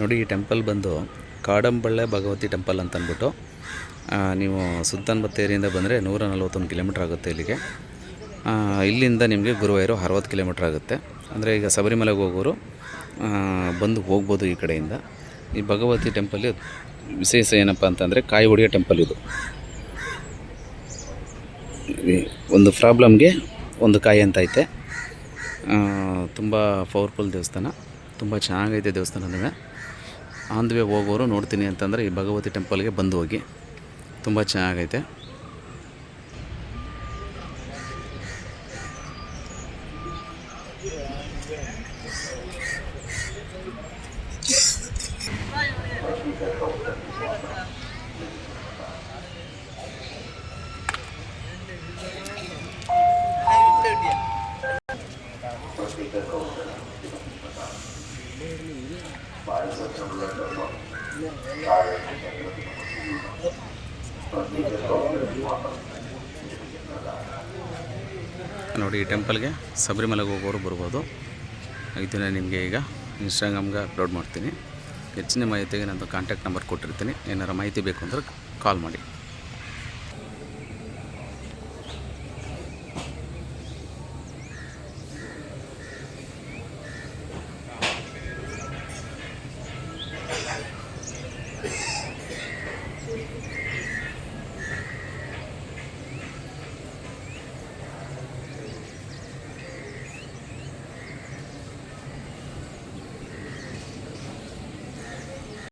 ನೋಡಿ, ಈ ಟೆಂಪಲ್ ಬಂದು ಕಾಡಂಬಳ್ಳೆ ಭಗವತಿ ಟೆಂಪಲ್ ಅಂತ ಅಂದ್ಬಿಟ್ಟು ನೀವು ಸುಲ್ತಾನ್ ಏರಿಯಿಂದ ಬಂದರೆ ನೂರ ನಲ್ವತ್ತೊಂದು ಕಿಲೋಮೀಟ್ರ್ ಆಗುತ್ತೆ ಇಲ್ಲಿಗೆ. ಇಲ್ಲಿಂದ ನಿಮಗೆ ಗುರುವಾಯೂರು ಅರವತ್ತು ಕಿಲೋಮೀಟ್ರ್ ಆಗುತ್ತೆ. ಅಂದರೆ ಈಗ ಶಬರಿಮಲೆಗೆ ಹೋಗೋರು ಬಂದು ಹೋಗ್ಬೋದು ಈ ಕಡೆಯಿಂದ. ಈ ಭಗವತಿ ಟೆಂಪಲ್ ವಿಶೇಷ ಏನಪ್ಪ ಅಂತಂದರೆ ಕಾಯಿ ಹೊಡೆಯೋ ಟೆಂಪಲ್ ಇದು ಒಂದು ಪ್ರಾಬ್ಲಮ್ಗೆ ಒಂದು ಕಾಯಿ ಅಂತ ಐತೆ. ತುಂಬ ಪವರ್ಫುಲ್ ದೇವಸ್ಥಾನ. ತುಂಬ ಚೆನ್ನಾಗೈತೆ ದೇವಸ್ಥಾನನೇ ಆನ್ ದ ವೇ ಹೋಗೋರು ನೋಡ್ತೀನಿ ಅಂತಂದರೆ ಈ ಭಗವತಿ ಟೆಂಪಲ್ಗೆ ಬಂದು ಹೋಗಿ. ತುಂಬ ಚೆನ್ನಾಗೈತೆ. ನೋಡಿ, ಈ ಟೆಂಪಲ್ಗೆ ಸಬರಿಮಲೆಗೆ ಹೋಗೋರು ಬರ್ಬೋದು. ಇದನ್ನು ನಿಮಗೆ ಈಗ ಇನ್ಸ್ಟಾಗ್ರಾಮ್ಗೆ ಅಪ್ಲೋಡ್ ಮಾಡ್ತೀನಿ. ಹೆಚ್ಚಿನ ಮಾಹಿತಿಗೆ ನಂದು ಕಾಂಟ್ಯಾಕ್ಟ್ ನಂಬರ್ ಕೊಟ್ಟಿರ್ತೀನಿ. ಏನಾರು ಮಾಹಿತಿ ಬೇಕು ಅಂದ್ರೆ ಕಾಲ್ ಮಾಡಿ.